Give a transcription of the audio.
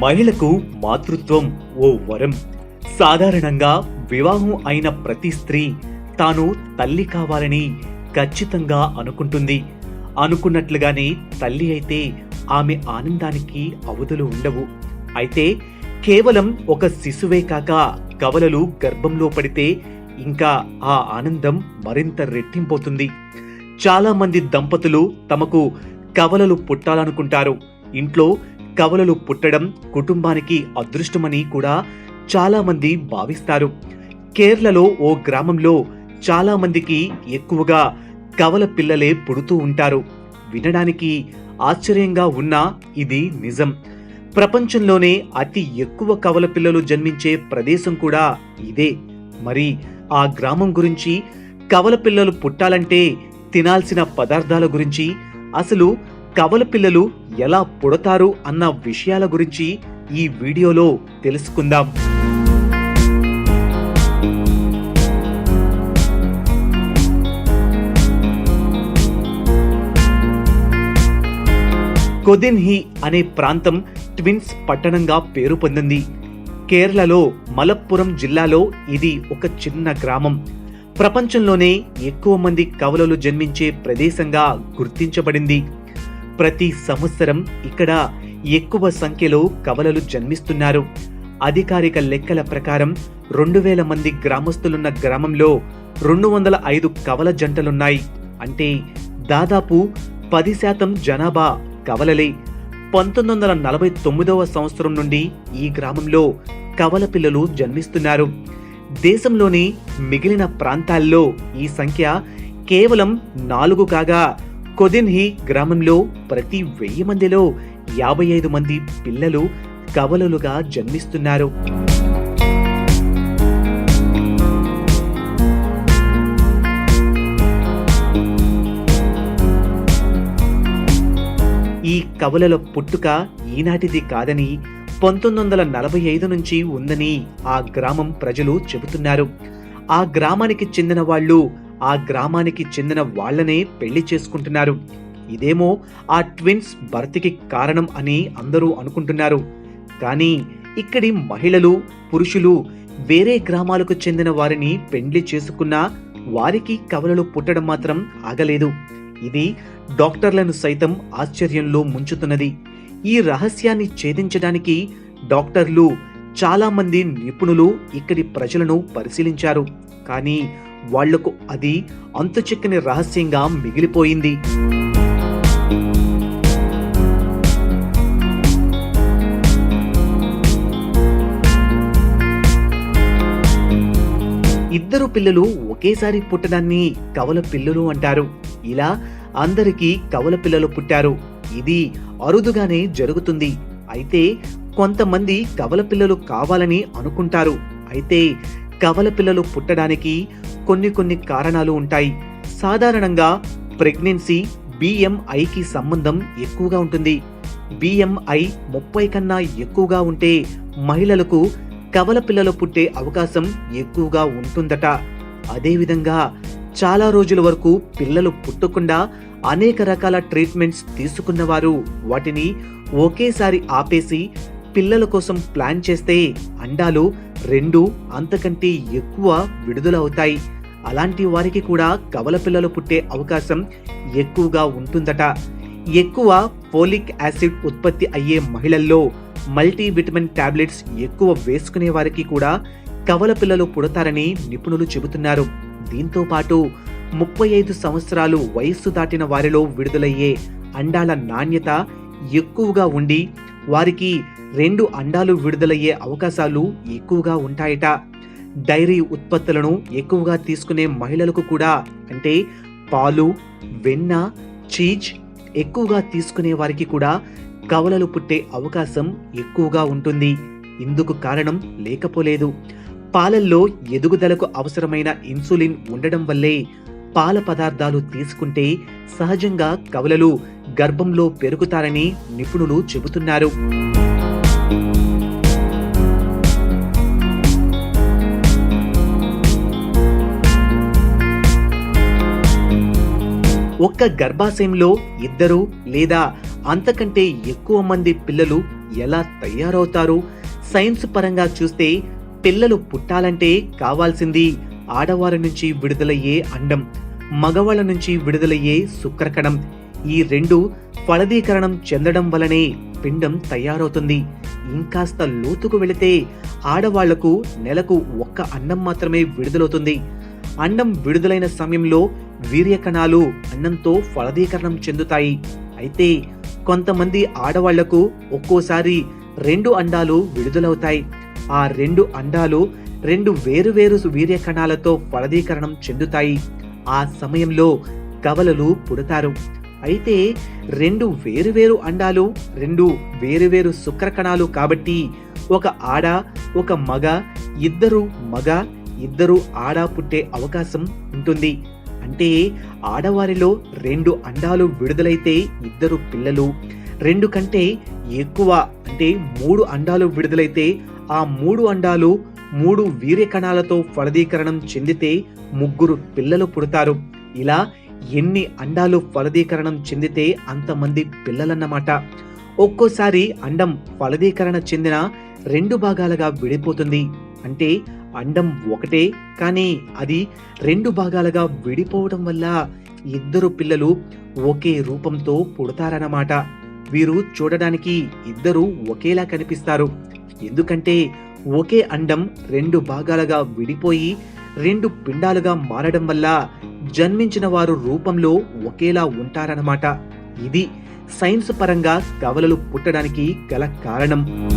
మహిళకు మాతృత్వం ఓ వరం. సాధారణంగా వివాహం అయిన ప్రతి స్త్రీ తాను తల్లి కావాలని ఖచ్చితంగా అనుకుంటుంది. అనుకున్నట్లుగానే తల్లి అయితే ఆమె ఆనందానికి అవధులు ఉండవు. అయితే కేవలం ఒక శిశువే కాక కవలలు గర్భంలో పడితే ఇంకా ఆ ఆనందం మరింత రెట్టింపోతుంది. చాలామంది దంపతులు తమకు కవలలు పుట్టాలనుకుంటారు. ఇంట్లో కవలలు పుట్టడం కుటుంబానికి అదృష్టమని కూడా చాలామంది భావిస్తారు. కేరళలో ఓ గ్రామంలో చాలామందికి ఎక్కువగా కవల పిల్లలే పుడుతూ ఉంటారు. వినడానికి ఆశ్చర్యంగా ఉన్నా ఇది నిజం. ప్రపంచంలోనే అతి ఎక్కువ కవల పిల్లలు జన్మించే ప్రదేశం కూడా ఇదే. మరి ఆ గ్రామం గురించి కవల పిల్లలు పుట్టాలంటే తినాల్సిన పదార్థాల గురించి అసలు కవల పిల్లలు ఎలా పుడతారు అన్న విషయాల గురించి ఈ వీడియోలో తెలుసుకుందాం. కొదిన్హి అనే ప్రాంతం ట్విన్స్ పట్టణంగా పేరు పొందింది. కేరళలో మలప్పురం జిల్లాలో ఇది ఒక చిన్న గ్రామం. ప్రపంచంలోనే ఎక్కువ మంది కవలలు జన్మించే ప్రదేశంగా గుర్తించబడింది. ప్రతి సంవత్సరం ఇక్కడ ఎక్కువ సంఖ్యలో కవలలు జన్మిస్తున్నారు. అధికారిక లెక్కల ప్రకారం రెండు వేల మంది గ్రామస్తులున్న గ్రామంలో రెండు వందల ఐదు కవల జంటలున్నాయి. అంటే దాదాపు పది శాతం జనాభా కవలలే. పంతొమ్మిది వందల నలభై తొమ్మిదవ సంవత్సరం నుండి ఈ గ్రామంలో కవల పిల్లలు జన్మిస్తున్నారు. దేశంలోని మిగిలిన ప్రాంతాల్లో ఈ సంఖ్య కేవలం నాలుగు కాగా కొదిన్హి గ్రామంలో ప్రతి వెయ్యి మందిలో యాభై ఐదు మంది పిల్లలు కవలలుగా జన్మిస్తున్నారు. ఈ కవలల పుట్టుక ఈనాటిది కాదని పంతొమ్మిది వందల నలభై ఐదు నుంచి ఉందని ఆ గ్రామం ప్రజలు చెబుతున్నారు. ఆ గ్రామానికి చెందిన వాళ్ళు ఆ గ్రామానికి చెందిన వాళ్ళనే పెళ్ళి చేసుకుంటున్నారు. ఇదేమో ఆ ట్విన్స్ భర్తీకి కారణం అని అందరూ అనుకుంటున్నారు. కానీ ఇక్కడి మహిళలు పురుషులు వేరే గ్రామాలకు చెందిన వారిని పెండ్లి చేసుకున్నా వారికి కవలలు పుట్టడం మాత్రం ఆగలేదు. ఇది డాక్టర్లను సైతం ఆశ్చర్యంలో ముంచుతున్నది. ఈ రహస్యాన్ని ఛేదించడానికి డాక్టర్లు చాలామంది నిపుణులు ఇక్కడి ప్రజలను పరిశీలించారు. కానీ వాళ్ళకు అది అంతుచిక్కని రహస్యంగా మిగిలిపోయింది. ఇద్దరు పిల్లలు ఒకేసారి పుట్టడాన్ని కవల పిల్లలు అంటారు. ఇలా అందరికీ కవల పిల్లలు పుట్టారు. ఇది అరుదుగానే జరుగుతుంది. అయితే కొంతమంది కవల పిల్లలు కావాలని అనుకుంటారు. అయితే కవల పిల్లలు పుట్టడానికి కొన్ని కొన్ని కారణాలు ఉంటాయి. సాధారణంగా ప్రెగ్నెన్సీ బిఎంఐకి సంబంధం ఎక్కువగా ఉంటుంది. బిఎంఐ ముప్పై కన్నా ఎక్కువగా ఉంటే మహిళలకు కవల పిల్లలు పుట్టే అవకాశం ఎక్కువగా ఉంటుందట. అదేవిధంగా చాలా రోజుల వరకు పిల్లలు పుట్టకుండా అనేక రకాల ట్రీట్మెంట్స్ తీసుకున్నవారు వాటిని ఒకేసారి ఆపేసి పిల్లల కోసం ప్లాన్ చేస్తే అండాలు రెండు అంతకంటే ఎక్కువ విడుదలవుతాయి అలాంటి వారికి కూడా కవల పిల్లలు పుట్టే అవకాశం ఎక్కువగా ఉంటుందట. ఎక్కువ పోలిక్ యాసిడ్ ఉత్పత్తి అయ్యే మహిళల్లో మల్టీవిటమిన్ టాబ్లెట్స్ ఎక్కువ వేసుకునే వారికి కూడా కవల పిల్లలు పుడతారని నిపుణులు చెబుతున్నారు. దీంతో పాటు ముప్పై ఐదు సంవత్సరాలు వయస్సు దాటిన వారిలో విడుదలయ్యే అండాల నాణ్యత ఎక్కువగా ఉండి వారికి రెండు అండాలు విడుదలయ్యే అవకాశాలు ఎక్కువగా ఉంటాయట. డైరీ ఉత్పత్తులను ఎక్కువగా తీసుకునే మహిళలకు కూడా అంటే పాలు వెన్న చీజ్ ఎక్కువగా తీసుకునే వారికి కూడా కవలలు పుట్టే అవకాశం ఎక్కువగా ఉంటుంది. ఇందుకు కారణం లేకపోలేదు. పాలల్లో ఎదుగుదలకు అవసరమైన ఇన్సులిన్ ఉండడం వల్లే పాల పదార్థాలు తీసుకుంటే సహజంగా కవలలు గర్భంలో పెరుగుతారని నిపుణులు చెబుతున్నారు. ఒక్క గర్భాశయంలో ఇద్దరు లేదా అంతకంటే ఎక్కువ మంది పిల్లలు ఎలా తయారవుతారు? సైన్స్ పరంగా చూస్తే పిల్లలు పుట్టాలంటే కావాల్సింది ఆడవారి నుంచి విడుదలయ్యే అండం మగవాళ్ళ నుంచి విడుదలయ్యే శుక్రకణం. ఈ రెండు ఫలదీకరణం చెందడం వలనే పిండం తయారవుతుంది. ఇంకాస్త లోతుకు వెళితే ఆడవాళ్ళకు నెలకు ఒక్క అన్నం మాత్రమే విడుదలవుతుంది. అన్నం విడుదలైన సమయంలో వీర్యకణాలు అన్నంతో ఫలదీకరణం చెందుతాయి. అయితే కొంతమంది ఆడవాళ్ళకు ఒక్కోసారి రెండు అండాలు విడుదలవుతాయి. ఆ రెండు అండాలు రెండు వేరువేరు వీర్య కణాలతో ఫలదీకరణం చెందుతాయి. ఆ సమయంలో కవలలు పుడతారు. అయితే రెండు వేరువేరు అండాలు రెండు వేరువేరు శుక్రకణాలు కాబట్టి ఒక ఆడ ఒక మగ ఇద్దరు మగ ఇద్దరు ఆడ పుట్టే అవకాశం ఉంటుంది. అంటే ఆడవారిలో రెండు అండాలు విడుదలైతే ఇద్దరు పిల్లలు. రెండు కంటే ఎక్కువ అంటే మూడు అండాలు విడుదలైతే ఆ మూడు అండాలు మూడు వీర్య కణాలతో ఫలదీకరణం చెందితే ముగ్గురు పిల్లలు పుడతారు. ఇలా ఎన్ని అండాలు ఫలదీకరణం చెందితే అంతమంది పిల్లలన్నమాట. ఒక్కోసారి అండం ఫలదీకరణ చెందిన రెండు భాగాలుగా విడిపోతుంది. అంటే అండం ఒకటే కానీ అది రెండు భాగాలుగా విడిపోవడం వల్ల ఇద్దరు పిల్లలు ఒకే రూపంతో పుడతారన్నమాట. వీరు చూడడానికి ఇద్దరు ఒకేలా కనిపిస్తారు. ఎందుకంటే ఒకే అండం రెండు భాగాలుగా విడిపోయి రెండు పిండాలుగా మారడం వల్ల జన్మించిన వారు రూపంలో ఒకేలా ఉంటారన్నమాట. ఇది సైన్స్ పరంగా కవలలు పుట్టడానికి గల కారణం.